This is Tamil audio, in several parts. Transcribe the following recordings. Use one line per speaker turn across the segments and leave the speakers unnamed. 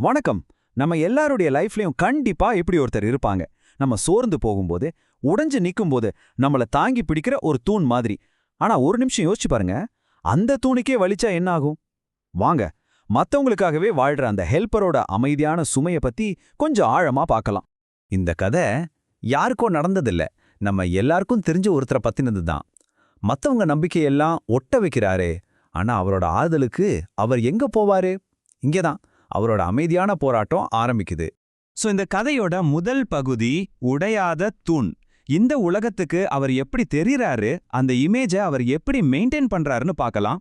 வணக்கம். நம்ம எல்லாருடைய லைஃப்லயும் கண்டிப்பா இப்படி ஒருத்தர் இருப்பாங்க. நம்ம சோர்ந்து போகும்போது உடைஞ்சு நிக்கும்போது நம்மள தாங்கி பிடிக்கிற ஒரு தூண் மாதிரி. ஆனா ஒரு நிமிஷம் யோசிச்சு பாருங்க. அந்த தூணுக்கே வலிச்சா என்ன ஆகும்? வாங்க மத்தவங்களுக்காகவே வாழ்ற அந்த ஹெல்ப்பரோட அமைதியான சுமைய பத்தி கொஞ்சம் ஆழமா பார்க்கலாம். இந்த கதை யாருக்கோ நடந்ததில்ல. நம்ம எல்லாருக்கும் தெரிஞ்ச ஒருத்தரை பத்தினது தான். மத்தவங்க நம்பிக்கையெல்லாம் ஒட்ட வைக்கிறாரே. ஆனா அவரோட ஆறுதலுக்கு அவர் எங்க போவாரு? இங்கேதான். அவரோட அமைதியான போராட்டம் ஆரம்பிக்குது.
சோ இந்த கதையோட முதல் பகுதி உடையாத தூண். இந்த உலகத்துக்கு அவர் எப்படி தெரியறாரு அந்த இமேஜை அவர் எப்படி மெயின்டைன் பண்றாருன்னு பார்க்கலாம்.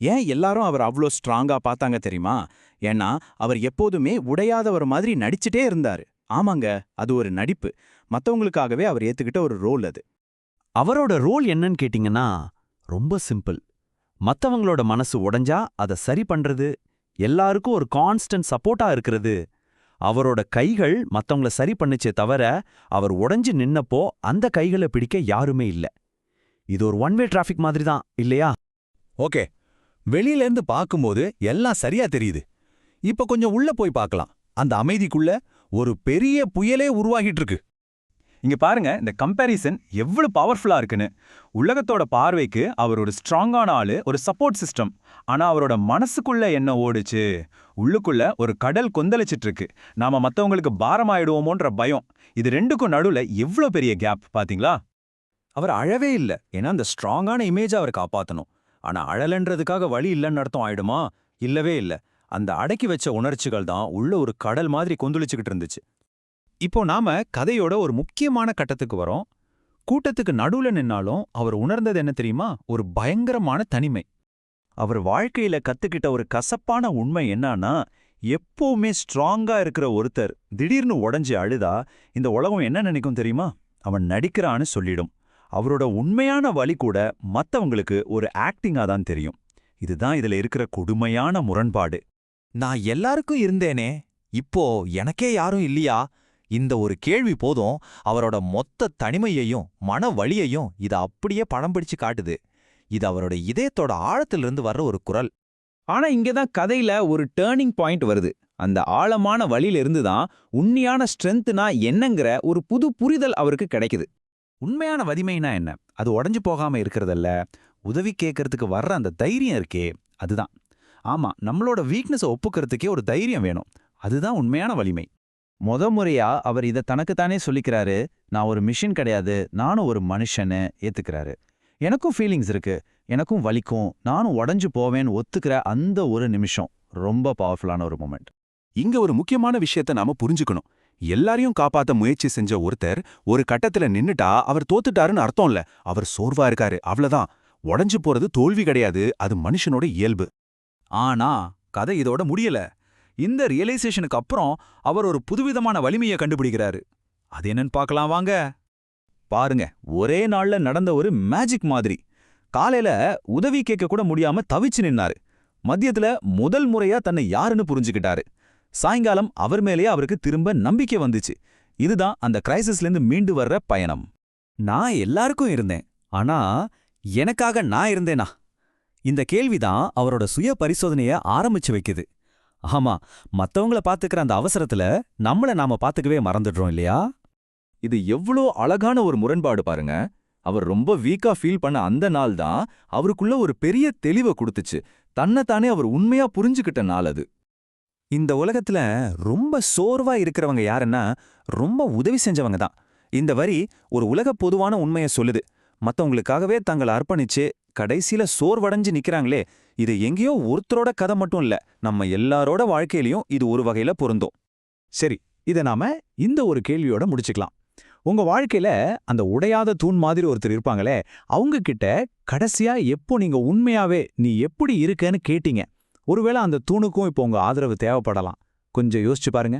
ஏன் எல்லாரும் அவர் அவ்வளோ ஸ்ட்ராங்கா பார்த்தாங்க தெரியுமா? ஏன்னா அவர் எப்போதுமே உடையாதவர் மாதிரி நடிச்சிட்டே இருந்தாரு. ஆமாங்க அது ஒரு நடிப்பு. மத்தவங்களுக்காகவே அவர் ஏத்துக்கிட்ட ஒரு ரோல் அது.
அவரோட ரோல் என்னன்னு கேட்டிங்கன்னா ரொம்ப சிம்பிள் மத்தவங்களோட மனசு உடைஞ்சா அதை சரி பண்றது எல்லாருக்கும் ஒரு கான்ஸ்டன்ட் சப்போர்ட்டா இருக்கிறது. அவரோட கைகள் மத்தவங்கள சரி பண்ணுச்சே தவிர அவர் உடைஞ்சு நின்னப்போ அந்த கைகளை பிடிக்க யாருமே இல்ல. இது ஒரு ஒன் வே டிராஃபிக் மாதிரி தான் இல்லையா? ஓகே. வெளியில இருந்து பார்க்கும்போது எல்லாம் சரியா தெரியுது. இப்ப கொஞ்சம் உள்ள போய் பார்க்கலாம். அந்த அமைதிக்குள்ள ஒரு பெரிய புயலே உருவாகிட்டு இருக்கு.
இங்க பாருங்க இந்த கம்பேரிசன் எவ்வளவு பவர்ஃபுல்லா இருக்குன்னு. உலகத்தோட பார்வைக்கு அவர் ஒரு ஸ்ட்ராங்கான ஆளு ஒரு சப்போர்ட் சிஸ்டம் ஆனா அவரோட மனசுக்குள்ள என்ன ஓடுச்சு? உள்ளுக்குள்ள ஒரு கடல் கொந்தளிச்சிட்டு இருக்கு நாம மத்தவங்களுக்கு பாரமாயிடுவோமோன்ற பயம். இது ரெண்டுக்கும் நடுவுல எவ்வளவு பெரிய கேப் பாத்தீங்களா?
அவர் அழவே இல்ல. ஏன்னா அந்த ஸ்ட்ராங்கான இமேஜ் அவர் காப்பாத்தணும். ஆனா அழலன்றதுக்காக வழி இல்லைன்னு அர்த்தம் ஆயிடுமா? இல்லவே இல்ல. அந்த அடக்கி வச்ச உணர்ச்சிகள் தான் உள்ள ஒரு கடல் மாதிரி கொந்தளிச்சுக்கிட்டு இருந்துச்சு. இப்போ நாம கதையோட ஒரு முக்கியமான கட்டத்துக்கு வரோம். கூட்டத்துக்கு நடுவுல நின்னாலும் அவர் உணர்ந்தது என்ன தெரியுமா? ஒரு பயங்கரமான தனிமை. அவர் வாழ்க்கையில கத்துக்கிட்ட ஒரு கசப்பான உண்மை என்னன்னா எப்பவுமே ஸ்ட்ராங்கா இருக்கிற ஒருத்தர் திடீர்னு உடஞ்சி அழுதா இந்த உலகம் என்ன நினைக்கும் தெரியுமா? அவன் நடிக்கிறான்னு சொல்லிடும். அவரோட உண்மையான வழி கூட மத்தவங்களுக்கு ஒரு ஆக்டிங்கா தான் தெரியும். இதுதான் இதுல இருக்கிற கொடுமையான முரண்பாடு. நான் எல்லாருக்கும் இருந்தேனே இப்போ எனக்கே யாரும் இல்லையா? இந்த ஒரு கேள்வி போதும். அவரோட மொத்த தனிமையையும் மன வலியையும் இதை அப்படியே படம் பிடிச்சு காட்டுது. இது அவரோட இதயத்தோட ஆழத்திலிருந்து வர்ற ஒரு குரல்.
ஆனா இங்க தான் கதையில ஒரு டேர்னிங் பாயிண்ட் வருது. அந்த ஆழமான வழியிலிருந்து தான் உண்மையான ஸ்ட்ரென்த்னா என்னங்கிற ஒரு புது புரிதல் அவருக்கு கிடைக்குது.
உண்மையான வலிமைனா என்ன? அது உடஞ்சு போகாம இருக்கிறதல்ல. உதவி கேட்கறதுக்கு வர்ற அந்த தைரியம் இருக்கே அதுதான். ஆமா நம்மளோட வீக்னஸை ஒப்புக்கிறதுக்கே ஒரு தைரியம் வேணும். அதுதான் உண்மையான வலிமை. முத முறையா அவர் இதை தனக்குத்தானே சொல்லிக்கிறாரு நான் ஒரு மிஷின் கிடையாது நானும் ஒரு மனுஷன்னு ஏத்துக்கிறாரு. எனக்கும் ஃபீலிங்ஸ் இருக்கு. எனக்கும் வலிக்கும். நானும் உடஞ்சு போவேன்னு ஒத்துக்கிற அந்த ஒரு நிமிஷம். ரொம்ப பவர்ஃபுல்லான ஒரு மூமெண்ட்
இங்க ஒரு முக்கியமான விஷயத்த நாம புரிஞ்சுக்கணும். எல்லாரையும் காப்பாத்த முயற்சி செஞ்ச ஒருத்தர் ஒரு கட்டத்துல நின்னுட்டா அவர் தோத்துட்டாருன்னு அர்த்தம் இல்ல அவர் சோர்வா இருக்காரு. அவ்வளவுதான். உடஞ்சு போறது தோல்வி கிடையாது. அது மனுஷனோட இயல்பு.
ஆனா கதை இதோட முடியல. இந்த ரியலைசேஷனுக்கு அப்புறம் அவர் ஒரு புதுவிதமான வலிமையை கண்டுபிடிக்கிறாரு. அது என்னன்னு பார்க்கலாம் வாங்க. பாருங்க ஒரே நாள்ல நடந்த ஒரு மேஜிக் மாதிரி. காலையில உதவி கேட்க கூட முடியாம தவிச்சு நின்னாரு. மதியத்துல முதல் முறையா தன்னை யாருன்னு புரிஞ்சுக்கிட்டாரு. சாயங்காலம் அவர் மேலேயே அவருக்கு திரும்ப நம்பிக்கை வந்துச்சு. இதுதான் அந்த கிரைசிஸ்லேருந்து மீண்டு வர்ற பயணம். நான் எல்லாருக்கும் இருந்தேன் ஆனா எனக்காக நான் இருந்தேனா? இந்த கேள்விதான் அவரோட சுய பரிசோதனையை ஆரம்பிச்சு வைக்குது. ஆமா மத்தவங்கள பாத்துக்கிற அந்த அவசரத்துல நம்மள நாம பாத்துக்கவே மறந்துடுறோம் இல்லையா?
இது எவ்வளோ அழகான ஒரு முரண்பாடு பாருங்க. அவர் ரொம்ப வீக்கா ஃபீல் பண்ண அந்த நாள் தான் அவருக்குள்ள ஒரு பெரிய தெளிவை கொடுத்துச்சு. தன்னைத்தானே அவர் உண்மையா புரிஞ்சுக்கிட்ட நாள் அது.
இந்த உலகத்துல ரொம்ப சோர்வா இருக்கிறவங்க யாருன்னா ரொம்ப உதவி செஞ்சவங்க தான். இந்த வரி ஒரு உலக பொதுவான உண்மைய சொல்லுது. மத்தவங்களுக்காகவே தங்களை அர்ப்பணிச்சு கடைசியில சோர்வடைஞ்சு நிக்கிறாங்களே இது எங்கேயோ ஒருத்தரோட கதை மட்டும் இல்ல நம்ம எல்லாரோட வாழ்க்கையிலயும் இது ஒரு வகையில பொருந்தும். சரி இத நாம இந்த ஒரு கேள்வியோட முடிச்சுக்கலாம். உங்க வாழ்க்கையில அந்த உடையாத தூண் மாதிரி ஒருத்தர் இருப்பாங்களே அவங்க கிட்ட கடைசியா எப்போ நீங்க உண்மையாவே நீ எப்படி இருக்கன்னு கேட்டீங்க. ஒருவேளை அந்த தூணுக்கும் இப்போ உங்க ஆதரவு தேவைப்படலாம். கொஞ்சம் யோசிச்சு பாருங்க.